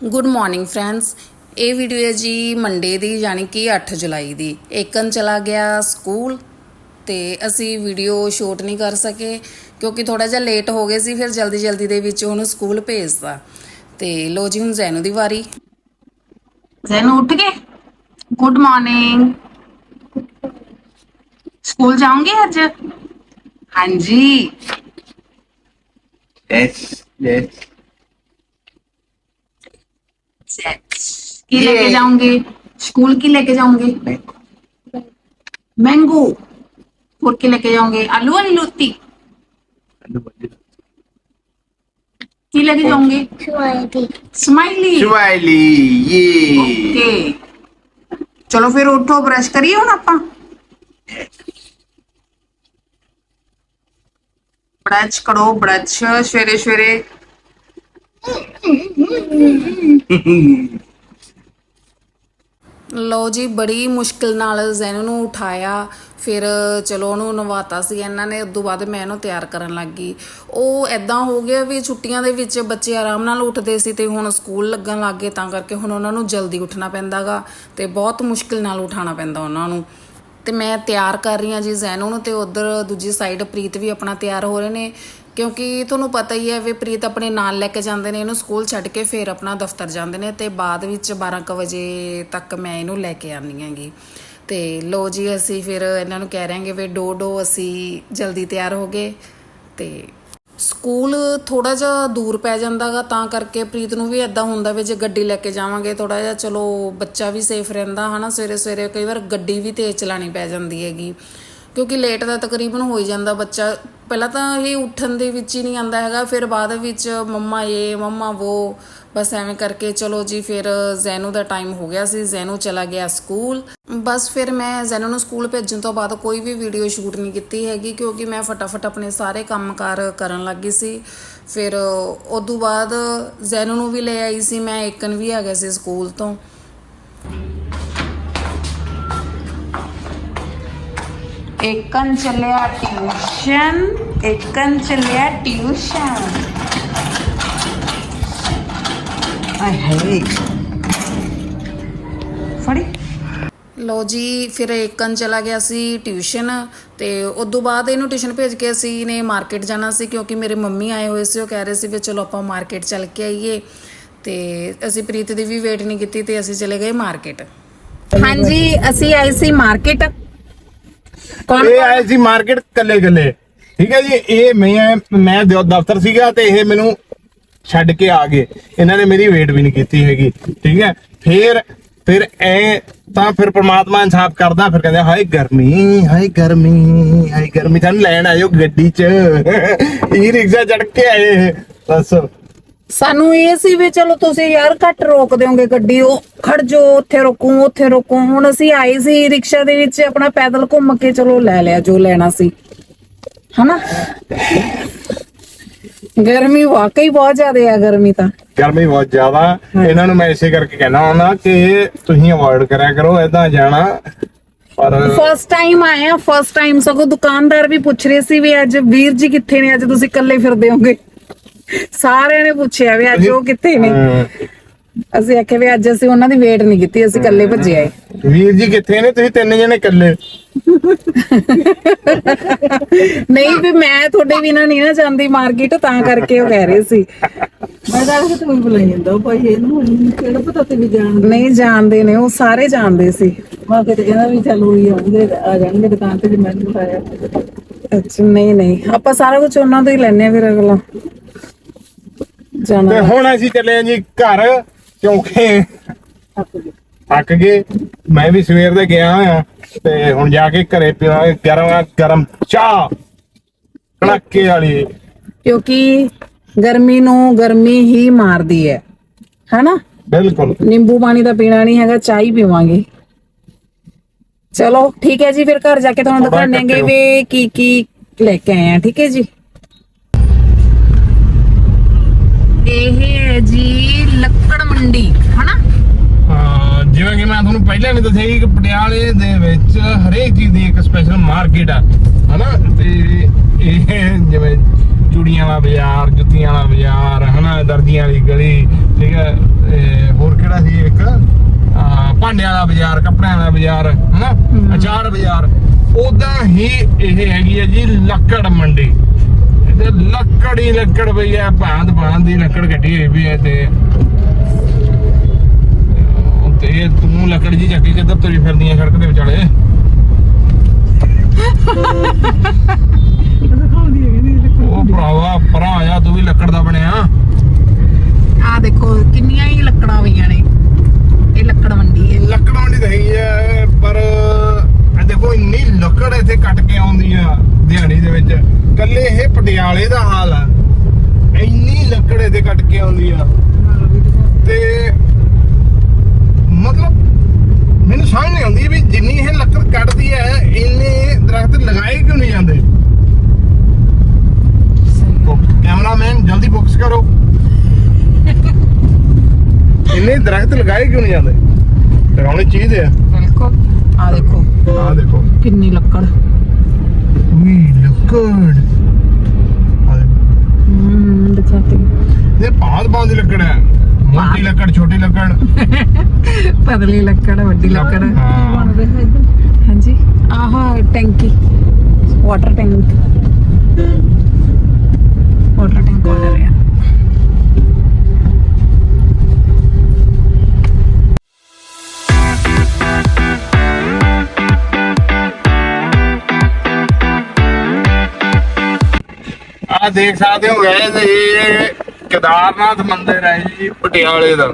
Good morning friends ਇਹ video ਹੈ ਜੀ ਮੰਡੇ ਦੀ ਯਾਨੀ ਕਿ 8 ਜੁਲਾਈ ਦੀ। ਏਕਨ ਚਲਾ ਗਿਆ ਸਕੂਲ ਤੇ ਅਸੀਂ ਵੀਡੀਓ ਸ਼ੂਟ ਨਹੀਂ ਕਰ ਸਕੇ ਕਿਉਂਕਿ ਥੋੜਾ ਜਿਹਾ ਲੇਟ ਹੋ ਗਏ ਸੀ ਫਿਰ ਜਲਦੀ ਜਲਦੀ ਦੇ ਵਿੱਚ ਉਹਨੂੰ ਸਕੂਲ ਭੇਜਤਾ। ਤੇ ਲੋ ਜੀ ਹੁਣ ਜ਼ੈਨੂ ਦੀ ਵਾਰੀ। ਜ਼ੈਨੂ ਉੱਠ ਗਏ ਗੁੱਡ ਮਾਰਨਿੰਗ ਸਕੂਲ ਜਾਓਗੇ ਅੱਜ? ਹਾਂਜੀ। Yes, yes. की लेके जाऊँगी स्कूल की लेके जाऊँगी। मैंगो फोर की लेके जाऊँगी आलू वाली लूती की लेके जाऊँगी? स्माइली स्माइली ये ओके चलो फिर उठो ब्रश करिए हूँ आप। ब्रश करो ब्रश सवेरे सवेरे ਲੋ ਜੀ, ਬੜੀ ਮੁਸ਼ਕਿਲ ਨਾਲ ਜ਼ੈਨ ਨੂੰ ਉਠਾਇਆ। ਫਿਰ ਚਲੋ ਉਹਨੂੰ ਨਵਾਤਾ ਸੀ। ਇਹਨਾਂ ਨੇ ਉਦੋਂ ਬਾਅਦ ਮੈਂ ਇਹਨੂੰ ਤਿਆਰ ਕਰਨ ਲੱਗ ਗਈ। ਉਹ ਐਦਾਂ ਹੋ ਗਿਆ ਵੀ ਛੁੱਟੀਆਂ ਦੇ ਵਿੱਚ ਬੱਚੇ ਆਰਾਮ ਨਾਲ ਉੱਠਦੇ ਸੀ ਤੇ ਹੁਣ ਸਕੂਲ ਲੱਗਣ ਲੱਗ ਗਏ, ਤਾਂ ਕਰਕੇ ਹੁਣ ਉਹਨਾਂ ਨੂੰ ਜਲਦੀ ਉੱਠਣਾ ਪੈਂਦਾਗਾ ਤੇ ਬਹੁਤ ਮੁਸ਼ਕਿਲ ਨਾਲ ਉਠਾਉਣਾ ਪੈਂਦਾ ਉਹਨਾਂ ਨੂੰ। ਤੇ ਮੈਂ ਤਿਆਰ ਕਰ ਰਹੀ ਹਾਂ ਜੀ ਜ਼ੈਨੂ ਨੂੰ ਤੇ ਉਧਰ ਦੂਜੀ ਸਾਈਡ ਪ੍ਰੀਤ ਵੀ ਆਪਣਾ ਤਿਆਰ ਹੋ ਰਹੇ ਨੇ। ਕਿਉਂਕਿ ਤੁਹਾਨੂੰ ਪਤਾ ਹੀ ਹੈ ਵੀ ਪ੍ਰੀਤ ਆਪਣੇ ਨਾਲ ਲੈ ਕੇ ਜਾਂਦੇ ਨੇ, ਇਹਨੂੰ ਸਕੂਲ ਛੱਡ ਕੇ ਫਿਰ ਆਪਣਾ ਦਫ਼ਤਰ ਜਾਂਦੇ ਨੇ ਤੇ ਬਾਅਦ ਵਿੱਚ 12:00 ਵਜੇ ਤੱਕ ਮੈਂ ਇਹਨੂੰ ਲੈ ਕੇ ਆਉਂਦੀ ਹੈਗੀ। ਤੇ ਲੋ ਜੀ, ਅਸੀਂ ਫਿਰ ਇਹਨਾਂ ਨੂੰ ਕਹਿ ਰਹੇਗੇ ਵੀ ਡੋ ਡੋ, ਅਸੀਂ ਜਲਦੀ ਤਿਆਰ ਹੋ ਗਏ ਤੇ ਸਕੂਲ ਥੋੜਾ ਜਿਹਾ ਦੂਰ ਪੈ ਜਾਂਦਾਗਾ ਤਾਂ ਕਰਕੇ ਪ੍ਰੀਤ ਨੂੰ ਵੀ ਐਦਾਂ ਹੁੰਦਾ ਵੀ ਜੇ ਗੱਡੀ ਲੈ ਕੇ ਜਾਵਾਂਗੇ ਥੋੜਾ ਜਿਹਾ, ਚਲੋ ਬੱਚਾ ਵੀ ਸੇਫ ਰਹਿੰਦਾ ਹਨਾ ਸਵੇਰੇ ਸਵੇਰੇ ਕਈ ਵਾਰ ਗੱਡੀ ਵੀ ਤੇਜ਼ ਚਲਾਣੀ ਪੈ ਜਾਂਦੀ ਹੈਗੀ। ਕਿਉਂਕਿ ਲੇਟ ਦਾ ਤਕਰੀਬਨ ਹੋ ਹੀ ਜਾਂਦਾ ਬੱਚਾ। ਪਹਿਲਾਂ ਤਾਂ ਇਹ ਉੱਠਣ ਦੇ ਵਿੱਚ ਹੀ ਨਹੀਂ ਆਂਦਾ ਹੈਗਾ, ਫਿਰ ਬਾਅਦ ਵਿੱਚ ਮੰਮਾ ਇਹ, ਮੰਮਾ ਉਹ ਬਸ ਐਵੇਂ ਕਰਕੇ ਚਲੋ ਜੀ, ਫਿਰ ਜ਼ੈਨੂ ਦਾ ਟਾਈਮ ਹੋ ਗਿਆ ਸੀ, ਜ਼ੈਨੂ ਚਲਾ ਗਿਆ ਸਕੂਲ। ਬਸ ਫਿਰ ਮੈਂ ਜ਼ੈਨੂ ਨੂੰ ਸਕੂਲ ਭੇਜਣ ਤੋਂ ਬਾਅਦ ਕੋਈ ਵੀ ਵੀਡੀਓ ਸ਼ੂਟ ਨਹੀਂ ਕੀਤੀ ਹੈਗੀ, ਕਿਉਂਕਿ ਮੈਂ ਫਟਾਫਟ ਆਪਣੇ ਸਾਰੇ ਕੰਮਕਾਰ ਕਰਨ ਲੱਗੀ ਸੀ। ਫਿਰ ਉਦੋਂ ਬਾਅਦ ਜ਼ੈਨੂ ਨੂੰ ਵੀ ਲੈ ਆਈ ਸੀ, ਮੈਂ ਏਕਨ ਵੀ ਆ ਗਿਆ ਸੀ ਸਕੂਲ ਤੋਂ। ਏਕਨ ਚੱਲਿਆ ਟਿਊਸ਼ਨ ਏਕਨ ਚੱਲਿਆ ਟਿਊਸ਼ਨ। ਆਏ ਹਾਏ। ਫੜੀ। ਲੋ ਜੀ ਫਿਰ ਏਕਨ ਚਲਾ ਗਿਆ ਸੀ ਟਿਊਸ਼ਨ ਤੇ ਉਦੋਂ ਬਾਅਦ ਇਹਨੂੰ ਟਿਊਸ਼ਨ ਭੇਜ ਕੇ ਅਸੀਂ ਨੇ ਮਾਰਕੀਟ ਜਾਣਾ ਸੀ ਕਿਉਂਕਿ ਮੇਰੇ ਮੰਮੀ ਆਏ ਹੋਏ ਸੀ ਉਹ ਕਹਿ ਰਹੇ ਸੀ ਵੀ ਚਲੋ ਆਪਾਂ ਮਾਰਕੀਟ ਚੱਲ ਕੇ ਆਈਏ ਤੇ ਅਸੀਂ ਪ੍ਰੀਤ ਦੀ ਵੀ ਵੇਟ ਨਹੀਂ ਕੀਤੀ ਤੇ ਅਸੀਂ ਚਲੇ ਗਏ ਮਾਰਕੀਟ। ਹਾਂਜੀ ਅਸੀਂ ਆਏ ਸੀ ਮਾਰਕੀਟ। ਕੌਣ ਇਹ ਆਏ ਸੀ ਮਾਰਕੀਟ ਕੱਲੇ ਕੱਲੇ। ਠੀਕ ਹੈ ਜੀ, ਇਹ ਮੈਂ ਮੈਂ ਦਫ਼ਤਰ ਸੀਗਾ ਤੇ ਇਹ ਮੈਨੂੰ ਛੱਡ ਕੇ ਆ ਗਏ। ਇਹਨਾਂ ਨੇ ਮੇਰੀ ਵੇਟ ਵੀ ਨਹੀਂ ਕੀਤੀ ਹੈਗੀ। ਠੀਕ ਹੈ, ਫਿਰ ਫਿਰ ਐ ਤਾਂ ਫਿਰ ਪ੍ਰਮਾਤਮਾ ਇਨਸਾਫ ਕਰਦਾ, ਫਿਰ ਕਹਿੰਦੇ, ਹਾਏ ਗਰਮੀ ਹਾਏ ਗਰਮੀ ਹਾਏ ਗਰਮੀ, ਤੁਹਾਨੂੰ ਲੈਣ ਆਇਓ ਗੱਡੀ 'ਚ। ਈ ਰਿਕਸ਼ਾ ਚੜ ਕੇ ਆਏ। ਇਹ। ਦੱਸੋ ਸਾਨੂੰ ਇਹ ਸੀ ਵੀ ਚਲੋ ਤੁਸੀਂ ਯਾਰ ਘੱਟ ਰੋਕ ਦਿਓਗੇ ਗੱਡੀ ਉਹ ਖੜ ਜੋ ਉੱਥੇ ਰੋਕੂ ਉੱਥੇ ਰੋਕੂ। ਹੁਣ ਅਸੀਂ ਆਏ ਸੀ ਰਿਕਸ਼ਾ ਦੇ ਵਿੱਚ ਆਪਣਾ ਪੈਦਲ ਘੁੰਮ ਕੇ ਚਲੋ ਲੈ ਲਿਆ ਜੋ ਲੈਣਾ ਸੀ। ਹਨਾ? ਗਰਮੀ ਵਾਕਈ ਬਹੁਤ ਜ਼ਿਆਦਾ ਆ ਗਰਮੀ ਤਾਂ। ਗਰਮੀ ਬਹੁਤ ਜ਼ਿਆਦਾ। ਇਹਨਾਂ ਨੂੰ ਮੈਂ ਇਸੇ ਕਰਕੇ ਕਹਿਣਾ ਹੁੰਦਾ ਕਿ ਤੁਸੀਂ ਅਵੋਇਡ ਕਰਿਆ ਕਰੋ ਏਦਾਂ ਜਾਣਾ। ਪਰ ਫਸਟ ਟਾਈਮ ਆਏ ਆ ਫਸਟ ਟਾਈਮ ਸਗੋਂ ਦੁਕਾਨਦਾਰ ਵੀ ਪੁੱਛ ਰਹੇ ਸੀ ਵੀ ਅੱਜ ਵੀਰ ਜੀ ਕਿੱਥੇ ਨੇ ਅੱਜ ਤੁਸੀਂ ਇਕੱਲੇ ਫਿਰਦੇ ਹੋਗੇ। ਸਾਰਿਆਂ ਨੇ ਪੁੱਛਿਆ ਵੀ ਅੱਜ ਉਹ ਕਿੱਥੇ ਨੇ। ਅਸੀਂ ਆਖਿਆ ਵੀ ਅੱਜ ਅਸੀਂ ਉਹਨਾਂ ਦੀ ਵੇਟ ਨਹੀਂ ਕੀਤੀ ਅਸੀਂ ਇਕੱਲੇ ਭੱਜੇ ਆਏ। ਵੀਰ ਜੀ ਕਿੱਥੇ ਨੇ? ਤੁਸੀਂ ਤਿੰਨ ਜਣੇ ਇਕੱਲੇ। ਨਹੀਂ ਵੀ ਮੈਂ ਤੁਹਾਡੇ ਬਿਨਾਂ ਨਹੀਂ ਨਾ ਜਾਂਦੀ ਮਾਰਕੀਟ ਤਾਂ ਕਰਕੇ ਉਹ ਕਹਿ ਰਹੇ ਸੀ। ਮੈਂ ਤਾਂ ਕਿ ਤੂੰ ਬੁਲਾਈ ਜਾਂਦਾ ਉਹ ਭਾਈ ਇਹਨੂੰ ਹੁਣ ਕਿਹੜਾ ਪਤਾ ਤੇ ਵੀ ਜਾਣ ਨਹੀਂ ਜਾਣਦੇ ਨੇ ਉਹ ਸਾਰੇ ਜਾਣਦੇ ਸੀ। ਮੈਂ ਕਿਤੇ ਕਹਿੰਦਾ ਵੀ ਚੱਲ ਹੋਈ ਆਉਂਦੇ ਆ ਜਾਣਗੇ ਦੁਕਾਨ ਤੇ ਜੇ ਮੈਂ ਬੁਲਾਇਆ ਅੱਛਾ ਨਹੀਂ ਨਹੀਂ ਆਪਾਂ ਸਾਰਾ ਕੁਝ ਉਹਨਾਂ ਤੋਂ ਹੀ ਲੈਣੇ ਆ ਫਿਰ ਅਗਲਾ। ਤੇ ਜਾਣਾ ਹੁਣ ਅਸੀਂ ਚੱਲੇ ਆਂ ਜੀ ਘਰ ਕਿਉਂਕਿ ਥੱਕ ਗਏ। ਮੈਂ ਵੀ ਸਵੇਰ ਦੇ ਗਿਆ ਆ ਤੇ ਹੁਣ ਜਾ ਕੇ ਘਰੇ ਪੀਵਾਂਗੇ ਗਰਮ ਗਰਮ ਚਾਹ ਕੜਾਕੇ ਵਾਲੀ। ਕਿਉਂਕਿ ਗਰਮੀ ਨੂੰ ਗਰਮੀ ਹੀ ਮਾਰਦੀ ਹੈ। ਹੈਨਾ? ਬਿਲਕੁਲ। ਨਿੰਬੂ ਪਾਣੀ ਤਾਂ ਪੀਣਾ ਨਹੀਂ ਹੈਗਾ ਚਾਹ ਹੀ ਪੀਵਾਂਗੇ। ਚਲੋ ਠੀਕ ਹੈ ਜੀ ਫਿਰ ਘਰ ਜਾ ਕੇ ਤੁਹਾਨੂੰ ਬਾਹਰ ਦਿਖਾਣਾਂਗੇ। ਵੀ ਕੀ ਕੀ ਲੈ ਕੇ ਆਏ ਆ ਠੀਕ ਹੈ ਜੀ? ਇਹ ਹੈ ਜੀ ਲੱਕੜ ਮੰਡੀ ਹਨਾ? ਹਾਂ ਜਿਵੇਂ ਕਿ ਮੈਂ ਤੁਹਾਨੂੰ ਪਹਿਲਾਂ ਵੀ ਦੱਸਿਆ ਸੀ ਕਿ ਪਟਿਆਲੇ ਦੇ ਵਿੱਚ ਹਰੇਕ ਚੀਜ਼ ਦੀ ਇੱਕ ਸਪੈਸ਼ਲ ਮਾਰਕੀਟ ਆ ਹਨਾ? ਤੇ ਇਹ ਜਿਵੇਂ ਚੂੜੀਆਂ ਵਾਲਾ ਬਾਜ਼ਾਰ ਜੁੱਤੀਆਂ ਵਾਲਾ ਬਾਜ਼ਾਰ ਹਨਾ? ਦਰਜੀਆਂ ਵਾਲੀ ਗਲੀ ਠੀਕ ਹੈ? ਹੈਗਾ ਸੀ ਇੱਕ? ਭਾਂਡਿਆਂ ਵਾਲਾ ਬਾਜ਼ਾਰ ਕੱਪੜਿਆਂ ਵਾਲਾ ਬਾਜ਼ਾਰ ਹਨਾ? ਅਚਾਰ ਬਾਜ਼ਾਰ। ਉਦਾਂ ਹੀ ਇਹ ਹੈਗੀ ਹੈ ਜੀ ਲੱਕੜ ਮੰਡੀ। ਤੇ ਲੱਕੜ ਹੀ ਲੱਕੜ ਪਈ ਹੈ ਭਾਂਤ ਭਾਂਤ ਦੀ ਲੱਕੜ ਕੱਢੀ ਹੋਈ ਵੀ ਹੈ ਤੇ ਤੇ ਤੂੰ ਲੱਕੜ ਜੀ ਚੱਕੀ ਕਿੱਧਰ ਤੁਰੀ ਫਿਰਦੀ ਹੈ ਸੜਕ ਦੇ ਵਿਚਾਲੇ? ਹੈ ਉਹ ਭਰਾਵਾ ਪਰਾਂ ਆਇਆ ਤੂੰ ਵੀ ਲੱਕੜ ਦਾ ਬਣਿਆ। ਆ ਦੇਖੋ ਕਿੰਨੀਆਂ ਹੀ ਲੱਕੜਾਂ ਪਈਆਂ ਨੇ। ਇਹ ਲੱਕੜ ਮੰਡੀ ਹੈ। ਲੱਕੜਾਂ ਦੀ ਤਾਂ ਹੈਗੀ ਆ ਪਰ ਦੇਖੋ ਇੰਨੀ ਲੱਕੜ ਇੱਥੇ ਕੱਟ ਕੇ ਆਉਂਦੀ ਆ ਦਿਹਾੜੀ ਦੇ ਵਿੱਚ। ਕੱਲੇ ਇਹ ਪਟਿਆਲੇ ਦਾ ਹਾਲ ਆ ਇੰਨੀ ਲੱਕੜ ਇੱਥੇ ਕੱਟ ਕੇ ਆਉਂਦੀ ਆ। ਤੇ ਮਤਲਬ ਮੈਨੂੰ ਸਮਝ ਨਹੀਂ ਆਉਂਦੀ ਵੀ ਜਿੰਨੀ ਇਹ ਲੱਕੜ ਕੱਟਦੀ ਹੈ ਇੰਨੇ ਦਰਖਤ ਲਗਾਏ ਕਿਉਂ ਨਹੀਂ ਜਾਂਦੇ? ਕੈਮਰਾਮੈਨ ਜਲਦੀ ਫੋਕਸ ਕਰੋ। ਇੰਨੇ ਦਰਖਤ ਲਗਾਏ ਕਿਉਂ ਨਹੀਂ ਜਾਂਦੇ? ਲਗਾਉਣੇ ਚਾਹੀਦੇ ਆ। ਬਿਲਕੁਲ ਆ ਦੇਖੋ। ਆਹ ਦੇਖੋ। ਕਿੰਨੀ ਲੱਕੜ। ਵੀ ਦਿਖਾਤੇ ਇਹ ਬਹੁਤ ਬਹੁਤ ਲੱਕੜ ਹੈ। ਮੋਟੀ ਲੱਕੜ ਛੋਟੀ ਲੱਕੜ। ਪਤਲੀ ਲੱਕੜ ਵੱਡੀ ਲੱਕੜ। ਹਾਂ ਹਾਂਜੀ। ਆਹ ਟੈਂਕੀ। ਵਾਟਰ ਟੈਂਕ ਵਾਟਰ ਟੈਂਕ ਬਣ ਰਿਹਾ ਆ ਦੇਖ ਸਕਦੇ ਹੋ ਗਏ ਇਹ ਕੇਦਾਰਨਾਥ ਮੰਦਿਰ ਹੈ ਜੀ, ਪਟਿਆਲੇ ਦਾ।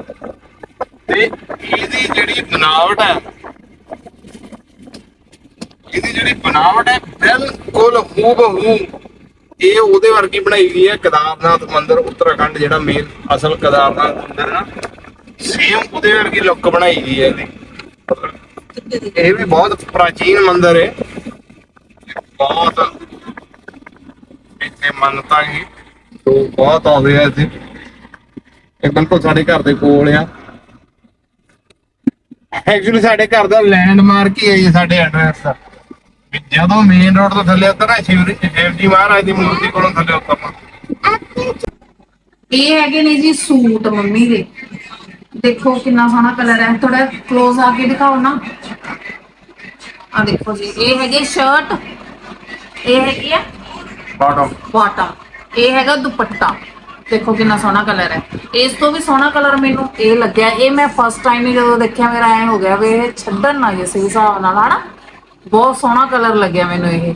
ਤੇ ਇਹਦੀ ਜਿਹੜੀ ਬਣਾਵਟ ਹੈ, ਇਹਦੀ ਜਿਹੜੀ ਬਣਾਵਟ ਹੈ, ਬਿਲਕੁਲ ਹੂਬਹੂ। ਇਹ ਉਹਦੇ ਵਰਗੀ ਬਣਾਈ ਗਈ ਹੈ, ਕੇਦਾਰਨਾਥ ਮੰਦਿਰ, ਉੱਤਰਾਖੰਡ ਜਿਹੜਾ ਮੇਨ ਅਸਲ ਕੇਦਾਰਨਾਥ ਮੰਦਿਰ ਹੈ ਨਾ। ਸੇਮ ਉਹਦੇ ਵਰਗੀ ਲੁੱਕ ਬਣਾਈ ਗਈ ਹੈ ਇਹਦੀ। ਇਹ ਵੀ ਬਹੁਤ ਪ੍ਰਾਚੀਨ ਮੰਦਿਰ ਹੈ। ਬਹੁਤ ਇੱਥੇ ਮੰਨਤਾ ਹੀ ਲੋਕ ਬਹੁਤ ਆਉਂਦੇ ਆ ਇੱਥੇ। ਇਹ ਬਿਲਕੁਲ ਸਾਡੇ ਘਰ ਦੇ ਕੋਲ ਆ। ਐਕਚੁਅਲੀ ਸਾਡੇ ਘਰ ਦਾ ਲੈਂਡਮਾਰਕ ਹੀ ਹੈ ਜੀ ਸਾਡੇ ਐਡਰੈਸ ਦਾ। ਵੀ ਜਦੋਂ ਮੇਨ ਰੋਡ ਤੋਂ ਥੱਲੇ ਉਤਰਨਾ, ਸ਼ਿਵਰੀ ਸ਼ਿਵਜੀ ਮਹਾਰਾਜ ਦੀ ਮੂਰਤੀ ਕੋਲੋਂ ਥੱਲੇ ਉਤਰਨਾ। ਇਹ ਹੈਗੇ ਨੇ ਜੀ ਸੂਟ ਮੰਮੀ ਦੇ। ਦੇਖੋ ਕਿੰਨਾ ਸੋਹਣਾ ਕਲਰ ਹੈ। ਥੋੜਾ ক্লোਜ਼ ਆ ਕੇ ਦਿਖਾਓ ਨਾ। ਆ ਦੇਖੋ ਜੀ, ਇਹ ਹੈਗੇ ਸ਼ਰਟ ਇਹ ਹੈਗੀ ਆ ਬਾਟਮ ਬਾਟਮ ਇਹ ਹੈਗਾ ਦੁਪੱਟਾ। ਦੇਖੋ ਕਿੰਨਾ ਸੋਹਣਾ ਕਲਰ ਹੈ। ਇਸ ਤੋਂ ਵੀ ਸੋਹਣਾ ਕਲਰ ਮੈਨੂੰ ਇਹ ਲੱਗਿਆ। ਇਹ ਮੈਂ ਫਸਟ ਟਾਈਮ ਹੀ ਜਦੋਂ ਦੇਖਿਆ ਮੇਰਾ ਐ ਹੋ ਗਿਆ ਵੀ ਇਹ ਛੱਡਣ ਨਾ ਜੇ ਸਹੀ ਹਿਸਾਬ ਨਾਲ ਹਨਾ? ਬਹੁਤ ਸੋਹਣਾ ਕਲਰ ਲੱਗਿਆ ਮੈਨੂੰ ਇਹ।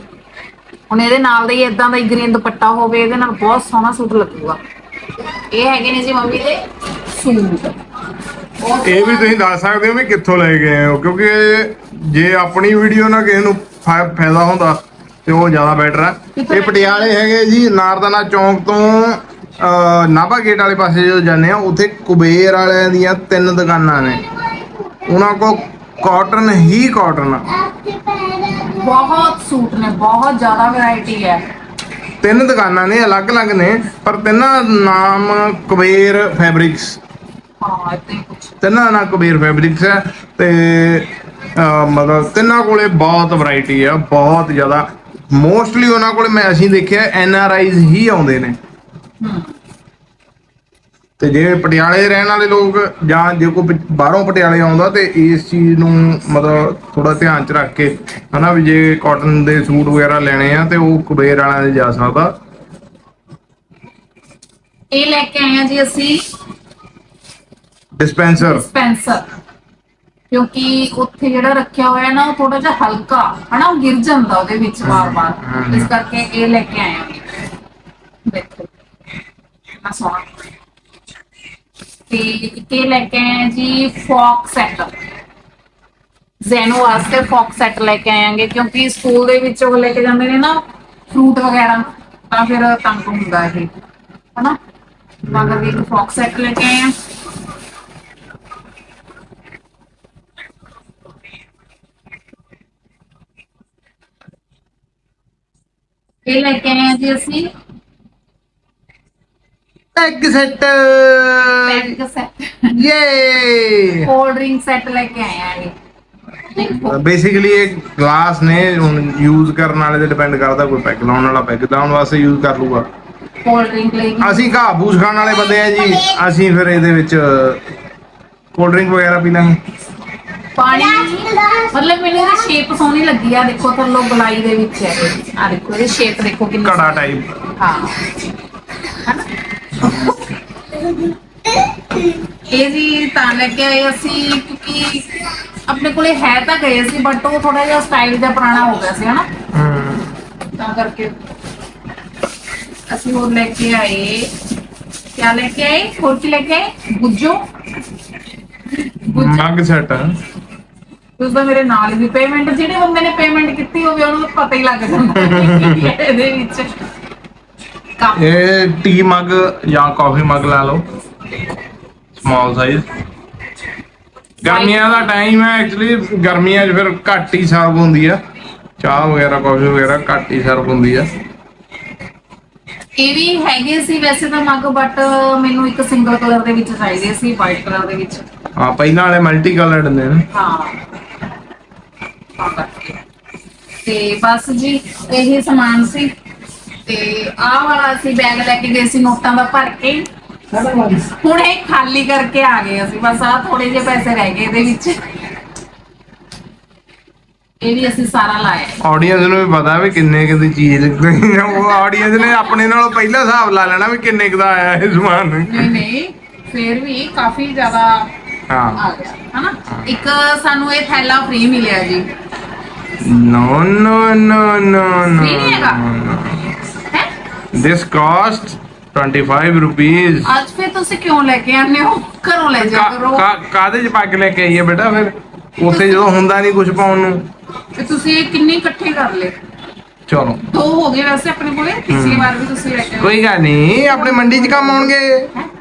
ਹੁਣ ਇਹਦੇ ਨਾਲ ਦਾ ਹੀ ਇਦਾਂ ਦਾ ਹੀ ਗ੍ਰੀਨ ਦੁਪੱਟਾ ਹੋਵੇ ਇਹਦੇ ਨਾਲ ਬਹੁਤ ਸੋਹਣਾ ਸੂਟ ਲੱਗੂਗਾ। ਇਹ ਹੈਗੇ ਨੇ ਜੀ ਮੰਮੀ ਦੇ ਸੂਟ। ਇਹ ਵੀ ਤੁਸੀਂ ਦੱਸ ਸਕਦੇ ਹੋ ਵੀ ਕਿੱਥੋਂ ਲੈ ਗਏ ਹੋ ਕਿਉਂਕਿ ਜੇ ਆਪਣੀ ਵੀਡੀਓ ਨਾਲ ਕਿਸੇ ਨੂੰ ਫਾਇਦਾ ਹੁੰਦਾ ਤੇ ਉਹ ਜ਼ਿਆਦਾ ਬੈਟਰ ਹੈ ਇਹ ਪਟਿਆਲੇ ਹੈਗੇ ਜੀ ਨਾਰਦਾਨਾ ਚੌਂਕ ਤੋਂ ਨਾਭਾ ਗੇਟ ਵਾਲੇ ਪਾਸੇ ਜਦੋਂ ਜਾਂਦੇ ਆ ਉੱਥੇ ਕੁਬੇਰ ਵਾਲਿਆਂ ਦੀਆਂ ਤਿੰਨ ਦੁਕਾਨਾਂ ਨੇ। ਉਹਨਾਂ ਕੋਲ ਕਾਟਨ ਹੀ ਕਾਟਨ ਆ। ਬਹੁਤ ਸੂਟ ਨੇ ਬਹੁਤ ਜ਼ਿਆਦਾ ਵੈਰਾਈਟੀ ਹੈ। ਤਿੰਨ ਦੁਕਾਨਾਂ ਨੇ ਅਲੱਗ-ਅਲੱਗ ਨੇ ਪਰ ਤਿੰਨਾਂ ਦਾ ਨਾਮ ਕੁਬੇਰ ਫੈਬਰਿਕਸ ਹਾਂ ਤਿੰਨਾਂ ਨਾਮ ਕੁਬੇਰ ਫੈਬਰਿਕਸ ਹੈ ਤੇ ਮਤਲਬ ਤਿੰਨਾਂ ਕੋਲੇ ਬਹੁਤ ਵੈਰਾਈਟੀ ਆ ਬਹੁਤ ਜ਼ਿਆਦਾ। ਮੋਸਟਲੀ ਉਹਨਾਂ ਕੋਲੇ ਮੈਂ ਅਸੀਂ ਦੇਖਿਆ ਐਨ ਆਰ ਆਈਜ਼ ਹੀ ਆਉਂਦੇ ਨੇ। ਤੇ ਜੇ ਪਟਿਆਲੇ ਰਹਿਣ ਵਾਲੇ ਲੋਕ ਜਾਂ ਜੇ ਕੋਈ ਬਾਹਰੋਂ ਪਟਿਆਲੇ ਆਉਂਦਾ ਤੇ ਇਸ ਚੀਜ਼ ਨੂੰ ਮਤਲਬ ਥੋੜਾ ਧਿਆਨ ਚ ਰੱਖ ਕੇ ਹਨਾ ਵੀ ਜੇ ਕਾਟਨ ਦੇ ਸੂਟ ਵਗੈਰਾ ਲੈਣੇ ਆ ਤੇ ਉਹ ਕੁਬੇਰ ਵਾਲਿਆਂ ਦੇ ਜਾ ਸਕਦਾ। ਇਹ ਲੈ ਕੇ ਆਏ ਆ ਜੀ ਅਸੀਂ ਡਿਸਪੈਂਸਰ ਸਪੈਂਸਰ ਕਿਉਂਕਿ ਉੱਥੇ ਜਿਹੜਾ ਰੱਖਿਆ ਹੋਇਆ ਨਾ ਉਹ ਥੋੜਾ ਜਿਹਾ ਹਲਕਾ ਹਨਾ ਉਹ ਗਿਰ ਜਾਂਦਾ ਉਹਦੇ ਵਿੱਚ ਵਾਰ-ਵਾਰ। ਇਸ ਕਰਕੇ ਇਹ ਲੈ ਕੇ ਆਏ ਹਾਂ। ਦੇਖੋ ਕਿੰਨਾ ਸੋਹਣਾ। ਤੇ ਇੱਕ ਇਹ ਲੈ ਕੇ ਆਏ ਜੀ ਫੌਕ ਸੈਟ। ਜ਼ੈਨੋ ਵਾਸਤੇ ਫੌਕ ਸੈਟ ਲੈ ਕੇ ਆਏਾਂਗੇ ਕਿਉਂਕਿ ਸਕੂਲ ਦੇ ਵਿੱਚ ਉਹ ਲੈ ਕੇ ਜਾਂਦੇ ਨੇ ਨਾ ਫਰੂਟ ਵਗੈਰਾ ਤਾਂ ਫਿਰ ਤੰਗ ਹੁੰਦਾ ਇਹ ਹਨਾ? ਮਗਰ ਵੀ ਫੌਕ ਸੈਟ ਲੈ ਕੇ ਆਏ ਹਾਂ। ਇਹ ਲੈ ਕੇ ਆਏ ਹਾਂ ਜੀ ਅਸੀਂ। ਐਗ ਸੈਟ ਪੈਕ ਸੈਟ ਯੇ ਕੋਲਡ ਡਰਿੰਕ ਸੈਟ ਲੈ ਕੇ ਆਏ ਆ ਇਹ ਬੇਸਿਕਲੀ ਇਹ ਗਲਾਸ ਨੇ ਹੁਣ ਯੂਜ਼ ਕਰਨ ਵਾਲੇ ਤੇ ਡਿਪੈਂਡ ਕਰਦਾ ਕੋਈ ਪੈਗ ਲਾਉਣ ਵਾਲਾ ਪੈਗ ਲਾਉਣ ਵਾਸਤੇ ਯੂਜ਼ ਕਰ ਲੂਗਾ ਕੋਲਡ ਡਰਿੰਕ ਲਈ ਅਸੀਂ ਘਾਹ ਫੂਸ ਖਾਣ ਵਾਲੇ ਬੰਦੇ ਆ ਜੀ ਅਸੀਂ ਫਿਰ ਇਹਦੇ ਵਿੱਚ ਕੋਲਡ ਡਰਿੰਕ ਵਗੈਰਾ ਪੀ ਲਾਂਗੇ। ਪਾਣੀ ਮਤਲਬ ਮੈਨੂੰ ਇਹਦੀ ਸ਼ੇਪ ਸੋਹਣੀ ਲੱਗੀ ਆ ਦੇਖੋ ਥੱਲੋਂ ਗਲਾਈ ਦੇ ਵਿੱਚ ਹੈ। ਆ ਦੇਖੋ ਇਹਦੀ ਸ਼ੇਪ ਦੇਖੋ ਕਿੰਨੀ ਘੜਾ ਟਾਈਪ ਹਾਂ। ਹਨਾ? ਇਹ ਜੀ ਤਾਂ ਲੈ ਕੇ ਆਏ ਅਸੀਂ ਕਿਉਂਕਿ ਆਪਣੇ ਕੋਲੇ ਹੈ ਤਾਂ ਗਏ ਸੀ ਬਟ ਉਹ ਥੋੜਾ ਜਿਹਾ ਸਟਾਈਲ ਜਿਹਾ ਪੁਰਾਣਾ ਹੋ ਗਿਆ ਸੀ ਹਨਾ? ਤਾਂ ਕਰਕੇ ਅਸੀਂ ਹੋਰ ਲੈ ਕੇ ਆਏ। ਕਿਆ ਲੈ ਕੇ ਆਏ? ਹੋਰ ਕੀ ਲੈ ਕੇ ਆਏ? ਗੁੱਜੋ ਮੱਗ ਸੈਟ। ਉਸ ਦਾ ਮੇਰੇ ਨਾਲ ਵੀ ਪੇਮੈਂਟ ਜਿਹੜੇ ਬੰਦੇ ਨੇ ਪੇਮੈਂਟ ਕੀਤੀ ਹੋਵੇ ਉਹਨੂੰ ਤਾਂ ਪਤਾ ਹੀ ਲੱਗ ਜਾਂਦਾ ਹੈ ਕਿ ਇਹਦੇ ਵਿੱਚ ਇਹ ਟੀ ਮੱਗ ਜਾਂ ਕਾਫੀ ਮੱਗ ਲਾ ਲਓ। ਸਮਾਲ ਸਾਈਜ਼ ਗਰਮੀਆਂ ਦਾ ਟਾਈਮ ਹੈ ਐਕਚੁਅਲੀ ਗਰਮੀਆਂ 'ਚ ਫਿਰ ਘੱਟ ਹੀ ਸਰਵ ਹੁੰਦੀ ਆ। ਚਾਹ ਵਗੈਰਾ ਕਾਫੀ ਵਗੈਰਾ ਘੱਟ ਹੀ ਸਰਵ ਹੁੰਦੀ ਆ। ਇਹ ਵੀ ਹੈਗੇ ਸੀ ਵੈਸੇ ਤਾਂ ਮੱਗ ਬਟ ਮੈਨੂੰ ਇੱਕ ਸਿੰਗਲ ਕਲਰ ਦੇ ਵਿੱਚ ਚਾਹੀਦੇ ਸੀ ਵਾਈਟ ਕਲਰ ਦੇ ਵਿੱਚ। ਹਾਂ ਪਹਿਲਾਂ ਵਾਲੇ ਮਲਟੀ ਕਲਰਡ ਨੇ ਨਾ। ਹਾਂ। ਤੇ ਬਸ ਜੀ ਇਹ ਸਮਾਨ ਸੀ। ਤੇ ਆਹ ਵਾਲਾ ਅਸੀਂ ਬੈਗ ਲੈ ਕੇ ਗਏ ਸੀ ਨੋਟਾਂ ਦਾ ਭਰ ਕੇ। ਹੁਣ ਇਹ ਖਾਲੀ ਕਰਕੇ ਆ ਗਏ ਅਸੀਂ। ਬਸ ਆ ਥੋੜੇ ਜਿਹੇ ਪੈਸੇ ਰਹਿ ਗਏ ਇਹਦੇ ਵਿੱਚ। ਇਹ ਵੀ ਅਸੀਂ ਸਾਰਾ ਲਾਇਆ ਆਡੀਅנס ਨੂੰ ਵੀ ਪਤਾ ਵੀ ਕਿੰਨੇ ਕਿ ਦੀ ਚੀਜ਼ ਕੋਈ ਉਹ ਆਡੀਅנס ਨੇ ਆਪਣੇ ਨਾਲੋਂ ਪਹਿਲਾਂ ਹਿਸਾਬ ਲਾ ਲੈਣਾ ਵੀ ਕਿੰਨੇ ਕਿ ਆਇਆ ਇਹ ਸਮਾਨ। ਨਹੀਂ ਨਹੀਂ। ਫੇਰ ਵੀ ਕਾਫੀ ਜ਼ਿਆਦਾ ਹਾਂ। ਇੱਕ ਸਾਨੂੰ ਇਹ ਥੈਲਾ ਫ੍ਰੀ ਮਿਲਿਆ ਜੀ। ਨੋ ਨੋ ਨੋ ਨੋ ਨੋ Free ਨਹੀਂ ਹੈਗਾ? ਹੈ This cost 25 rupees. ਅੱਜ ਫਿਰ ਤੁਸੀਂ ਕਿਉਂ ਲੈ ਕੇ ਆਨੇ ਹੋ ਘਰੋਂ ਲੈ ਜਾ ਕਰੋ ਕਾ- ਕਾਹਦੇ ਚ ਪਾ ਕੇ ਲੈ ਕੇ ਆਈਏ ਬੇਟਾ ਫਿਰ ਉੱਥੇ ਜਦੋਂ ਹੁੰਦਾ ਨਹੀਂ ਕੁਝ ਪਾਉਣ ਨੂੰ ਤੇ ਤੁਸੀਂ ਇਹ ਕਿੰਨੇ ਇਕੱਠੇ ਕਰ ਲਏ ਚਲੋ ਦੋ ਹੋ ਗਏ ਵੈਸੇ ਆਪਣੇ ਕੋਲੇ ਪਿਛਲੀ ਵਾਰ ਵੀ ਤੁਸੀਂ ਲੈ ਕੇ ਆਏ। ਕੋਈ ਗੱਲ ਨਹੀਂ ਆਪਣੇ ਮੰਡੀ 'ਚ ਕੰਮ ਆਉਣਗੇ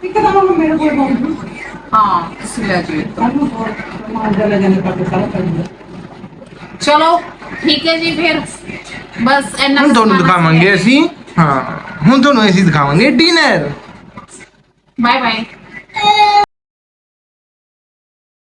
ਇੱਕ ਤਾਂ ਹੁਣ ਮੇਰੇ ਕੋਲ ਬਹੁਤ ਹਾਂ ਤੁਸੀਂ ਲੈ ਜਾਓ ਸਾਨੂੰ ਬਹੁਤ ਮਾਰ ਜਾ ਲੈ ਜਾਣੇ ਪਾ ਸਾਰਾ ਕਰ ਚਲੋ ਠੀਕ ਹੈ ਜੀ ਫਿਰ। ਬਸ ਇੰਨਾ ਹੁਣ ਤੁਹਾਨੂੰ ਦਿਖਾਵਾਂਗੇ ਅਸੀਂ। ਹਾਂ ਹੁਣ ਤੁਹਾਨੂੰ ਅਸੀਂ ਦਿਖਾਵਾਂਗੇ ਡਿਨਰ। Bye bye